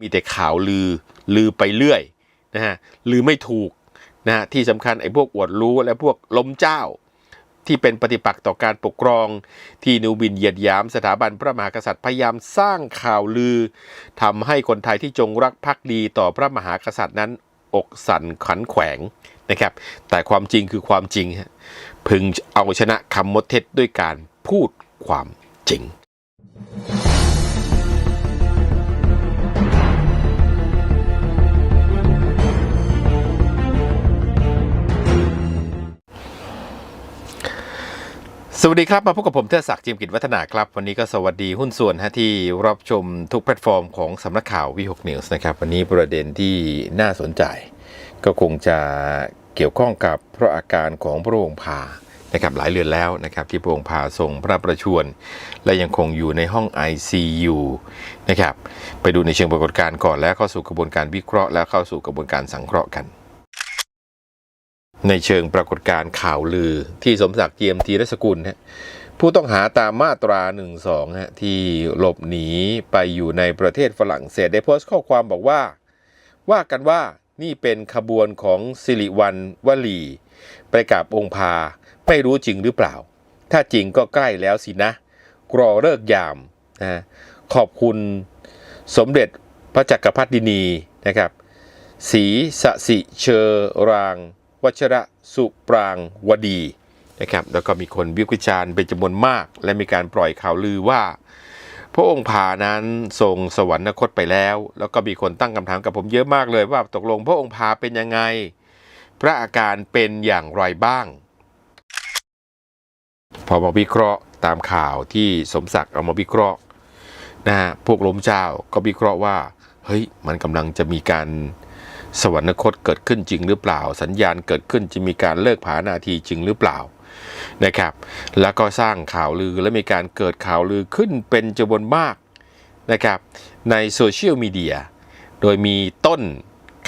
มีแต่ข่าวลือลือไปเรื่อยนะฮะลือไม่ถูกนะฮะที่สำคัญไอ้พวกอวดรู้และพวกล้มเจ้า ที่เป็นปฏิปักษ์ต่อการปกครอง ที่นิวบินเหยียดยามสถาบันพระมหากษัตริย์พยายามสร้างข่าวลือทำให้คนไทยที่จงรักภักดีต่อพระมหากษัตริย์นั้น อกสั่นขันแขวงนะครับ แต่ความจริงคือความจริงฮะพึงเอาชนะคำมดเท็จด้วยการพูดความจริง สวัสดีครับ มาพบกับผมเทศศักดิ์จิมกิจวัฒนาครับ วันนี้ก็สวัสดีหุ้นส่วนฮะที่รับชมทุกแพลตฟอร์มของสำนักข่าววีหกนิวส์นะครับ วันนี้ประเด็นที่น่าสนใจ ก็คงจะเกี่ยวข้องกับพระอาการของพระองค์พานะครับหลายเดือนแล้วนะครับที่พระองค์พาทรงพระประชวรและยังคงอยู่ในห้อง ICU นะครับไปดูในเชิงปรากฏการณ์ก่อนแล้วเข้าสู่กระบวนการวิเคราะห์แล้วเข้าสู่กระบวนการสังเคราะห์กัน ในเชิงปรากฏการณ์ข่าวลือที่สมศักดิ์เจียมทีรสกุลฮะผู้ต้องหาตามมาตรา 1 2ฮะที่หลบหนีไปอยู่ในประเทศฝรั่งเศสได้โพสต์ข้อความบอกว่า ว่ากันว่านี่เป็นขบวนของสิริวัณวลี ไปกราบองค์พา ไม่รู้จริงหรือเปล่า ถ้าจริงก็ใกล้แล้วสินะ กรอเลิกยามนะขอบคุณสมเด็จพระจักรพรรดินีนะครับศรีสสิเชอราง วัชระสุปรางวดีนะครับแล้วก็มีคนวิพากษ์วิจารณ์เป็นจำนวนมาก และมีการปล่อยข่าวลือว่า พระองค์พานั้นทรงสวรรคตไปแล้ว แล้วก็มีคนตั้งคำถามกับผมเยอะมากเลยว่าตกลงพระองค์พาเป็นยังไง พระอาการเป็นอย่างไรบ้าง พอมาวิเคราะห์ตามข่าวที่สมศักดิ์เอามาวิเคราะห์นะฮะพวกล้มเจ้าก็วิเคราะห์ว่าเฮ้ยมันกำลังจะมีการ สวรรคตเกิดขึ้นจริงหรือเปล่า สัญญาณเกิดขึ้นจะมีการเลิกผานาทีจริงหรือเปล่านะครับ แล้วก็สร้างข่าวลือและมีการเกิดข่าวลือขึ้นเป็นจำนวนมากนะครับในโซเชียลมีเดียโดยมีต้น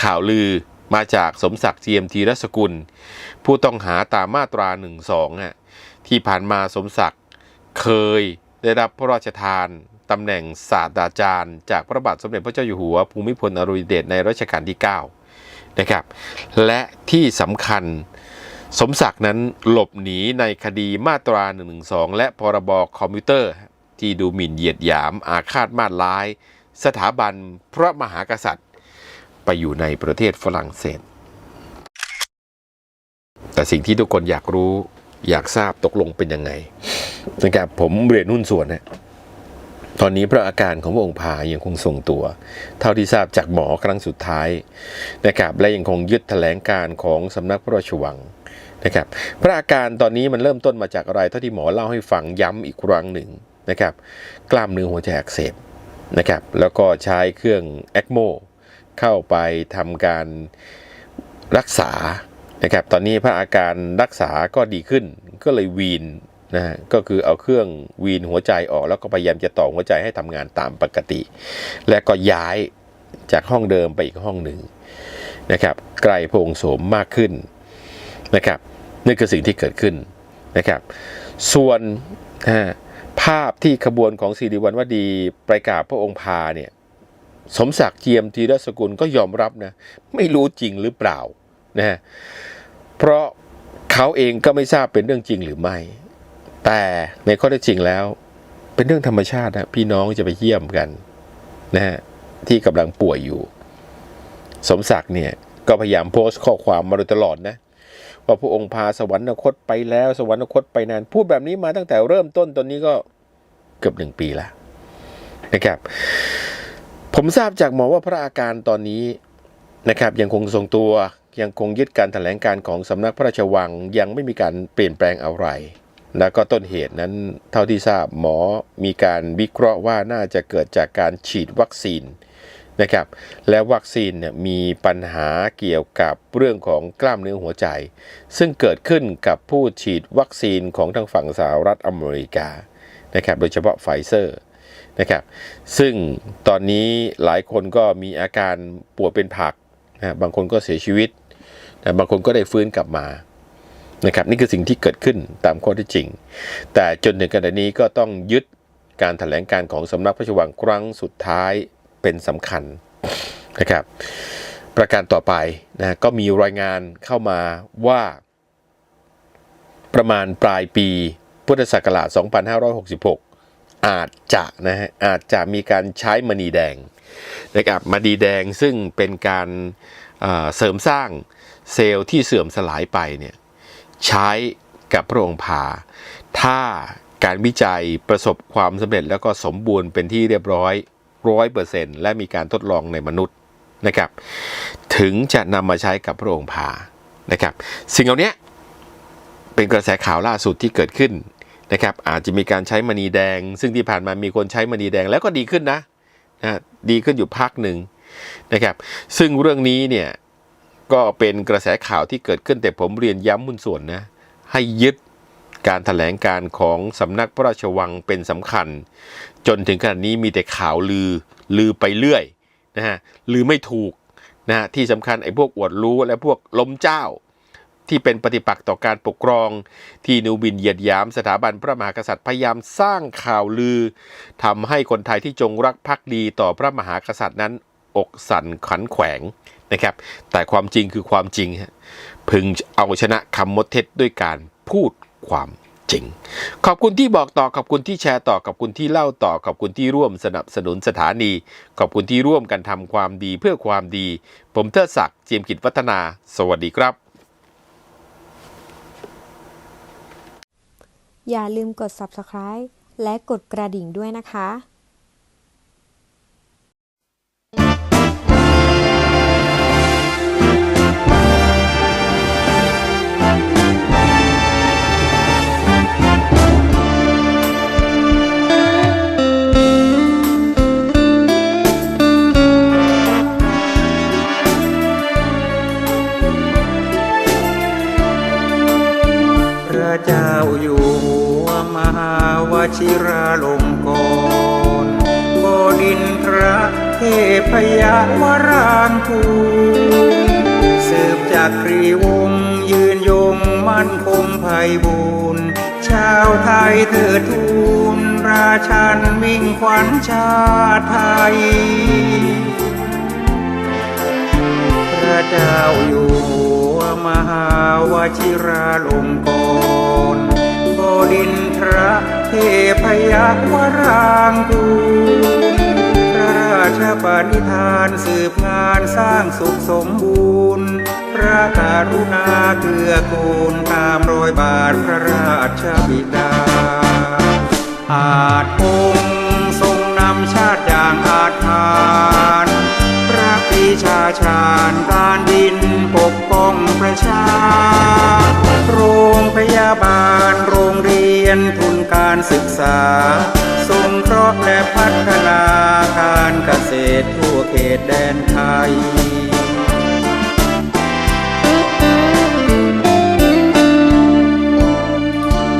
ข่าวลือมาจากสมศักดิ์เจียมทีรสกุล ผู้ต้องหาตามมาตรา1 2อะที่ผ่านมาสมศักดิ์เคยได้รับพระราชทาน ตำแหน่งศาสตราจารย์ จากพระบาทสมเด็จพระเจ้าอยู่หัว ภูมิพลอดุลยเดชในรัชกาลที่ 9 นะครับ และที่สำคัญสมศักดิ์นั้นหลบหนีในคดีมาตรา 112 และพรบคอมพิวเตอร์ ที่ดูหมิ่นเหยียดหยาม อาฆาตมาตร้าย สถาบันพระมหากษัตริย์ ไปอยู่ในประเทศฝรั่งเศส แต่สิ่งที่ทุกคนอยากรู้อยากทราบตกลงเป็นยังไงนะครับผมเรียนหุ้นส่วนนะ ตอนนี้พระอาการของพระองค์พายังคงทรงตัว เท่าที่ทราบจากหมอครั้งสุดท้ายนะครับและยังคงยึดแถลงการของสำนักพระราชวังนะครับพระอาการตอนนี้มันเริ่มต้นมาจากอะไรเท่าที่หมอเล่าให้ฟังย้ำอีกครั้งหนึ่งนะครับกล้ามเนื้อหัวใจอักเสบนะครับแล้วก็ใช้เครื่องแอคโมเข้าไปทำการรักษานะครับตอนนี้พระอาการรักษาก็ดีขึ้นก็เลยวีน นะฮะก็คือเอาเครื่องวีนหัวใจออก แล้วก็พยายามจะต่อหัวใจให้ทำงานตามปกติ และก็ย้ายจากห้องเดิมไปอีกห้องหนึ่งนะครับใกล้พรงโสมมากขึ้นนะครับนี่คือสิ่งที่เกิดขึ้นนะครับส่วนภาพที่ขบวนของสิริวัณวดีไปกราบพระองค์พาเนี่ยสมศักดิ์เจียมทีรสกุลก็ยอมรับนะไม่รู้จริงหรือเปล่านะฮะเพราะเขาเองก็ไม่ทราบเป็นเรื่องจริงหรือไม่ แต่ในข้อเท็จจริงแล้ว เป็นเรื่องธรรมชาตินะพี่น้องจะไปเยี่ยมกันนะฮะที่กำลังป่วยอยู่ สมศักดิ์เนี่ยก็พยายามโพสต์ข้อความมาโดยตลอดนะว่าพระองค์พาสวรรคตไปแล้วสวรรคตไปนาน พูดแบบนี้มาตั้งแต่เริ่มต้นตอนนี้ก็เกือบหนึ่งปีแล้วนะครับ ผมทราบจากหมอว่าพระอาการตอนนี้นะครับยังคงทรงตัวยังคงยึดการแถลงการของสำนักพระราชวังยังไม่มีการเปลี่ยนแปลงอะไร แล้วก็ต้นเหตุนั้นเท่าที่ทราบหมอมีการวิเคราะห์ว่าน่าจะเกิดจากการฉีดวัคซีนนะครับและวัคซีนเนี่ยมีปัญหาเกี่ยวกับเรื่องของกล้ามเนื้อหัวใจ ซึ่งเกิดขึ้นกับผู้ฉีดวัคซีนของทางฝั่งสหรัฐอเมริกานะครับโดยเฉพาะไฟเซอร์นะครับซึ่งตอนนี้หลายคนก็มีอาการป่วยเป็นผักนะบางคนก็เสียชีวิตนะบางคนก็ได้ฟื้นกลับมา นะครับนี่คือสิ่งที่เกิดขึ้นตามข้อที่จริง แต่จนถึงขณะนี้ก็ต้องยึดการถแถลงการของสำนักพระราชวังครั้งสุดท้ายเป็นสำคัญนะครับ ประการต่อไปนะก็มีรายงานเข้ามาว่าประมาณปลายปีพุทธศักราช 2566 อาจจะนะฮะอาจจะมีการใช้มณีแดงนะครับมณีแดงซึ่งเป็นการเสริมสร้างเซลล์ที่เสื่อมสลายไปเนี่ย ใช้กับพระองค์พา ถ้าการวิจัยประสบความสำเร็จแล้วก็สมบูรณ์เป็นที่เรียบร้อยร้อยเปอร์เซ็นต์และมีการทดลองในมนุษย์นะครับ ถึงจะนำมาใช้กับพระองค์พานะครับ สิ่งเหล่านี้เป็นกระแสข่าวล่าสุดที่เกิดขึ้นนะครับ อาจจะมีการใช้มณีแดง ซึ่งที่ผ่านมามีคนใช้มณีแดงแล้วก็ดีขึ้นนะนะดีขึ้นอยู่พักหนึ่งนะครับ ซึ่งเรื่องนี้เนี่ย ก็เป็นกระแสข่าวที่เกิดขึ้นแต่ผมเรียนย้ำมุนส่วนนะ ให้ยึดการถแถลงการของสำนักพระราชวังเป็นสำคัญ จนถึงขนาดนี้มีแต่ข่าวลือลือไปเรื่อยนะฮะลือไม่ถูกนะฮะที่สำคัญไอ้พวกอวดรู้และพวกล้มเจ้า ที่เป็นปฏิปักษ์ต่อการปกครอง ที่นิวบินเหยียดยามสถาบันพระมหากษัตริย์พยายามสร้างข่าวลือทำให้คนไทยที่จงรักภักดีต่อพระมหากษัตริย์นั้น อกสั่นขันแขวง นะครับ แต่ความจริงคือความจริงฮะพึงเอาชนะคำมดเท็จด้วยการพูดความจริง ขอบคุณที่บอกต่อขอบคุณที่แชร์ต่อขอบคุณที่เล่าต่อขอบคุณที่ร่วมสนับสนุนสถานี ขอบคุณที่ร่วมกันทำความดีเพื่อความดี ผมเทิดศักดิ์เจียมกิจวัฒนา สวัสดีครับ อย่าลืมกด subscribe และกดกระดิ่งด้วยนะคะ ระเจ้าอยู่หัวมหาวชิราลงกรณ์บดินทรเทพยวรางคูสืบจากครีวงยืนยงมั่นคงไพบูรณ์ชาวไทยเถิดทูลราชันมิ่งขวัญชาติไทย พระเจ้าอยู่ มหาวชิราลงกรณ์บดินทรเทพยวรางกูพระราชปณิธานสืบงานสร้างสุขสมบูรณ์ พระกรุณาเกื้อกูลตามรอยบาทพระราชบิดาอาจคง ตแดนไทย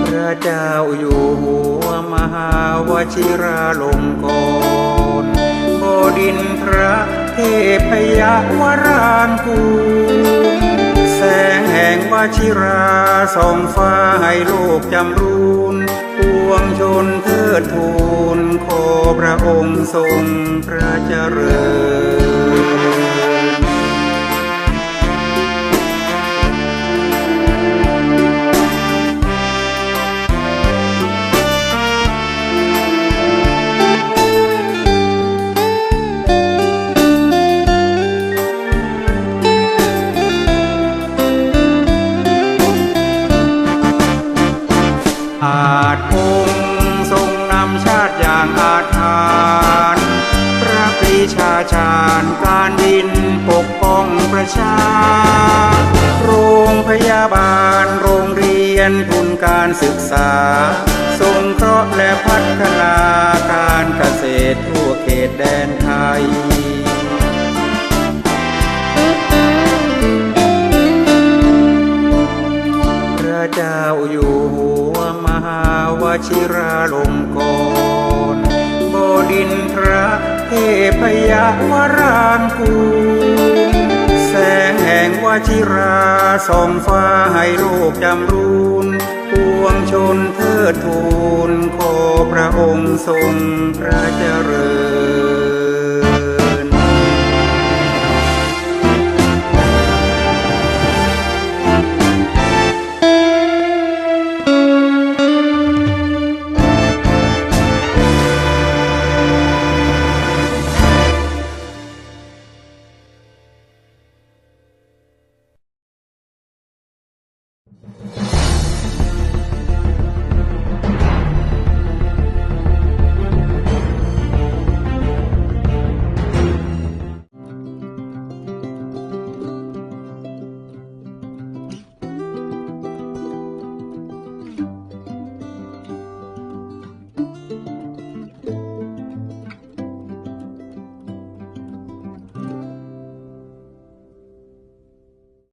พระเจ้าอยู่หัวมหาวชิราลงกรณ์บดินทระเทพยวรางกูลแสงแห่งวชิราส่องฟ้าให้โลกจำรูน วงชนเทิดทูนขอพระองค์ทรงพระเจริญ ชา โรงพยาบาลโรงเรียนทุนการศึกษา สงเคราะห์และพัฒนาการเกษตรทั่วเขตแดนไทยพระเจ้าอยู่หัวมหาวชิราลงกรณ์บดินทรเทพยวรางกูล ชิราส่องฟ้าให้โลกจำรูนปวงชนเทิดทูนขอพระองค์ทรงพระเจริญ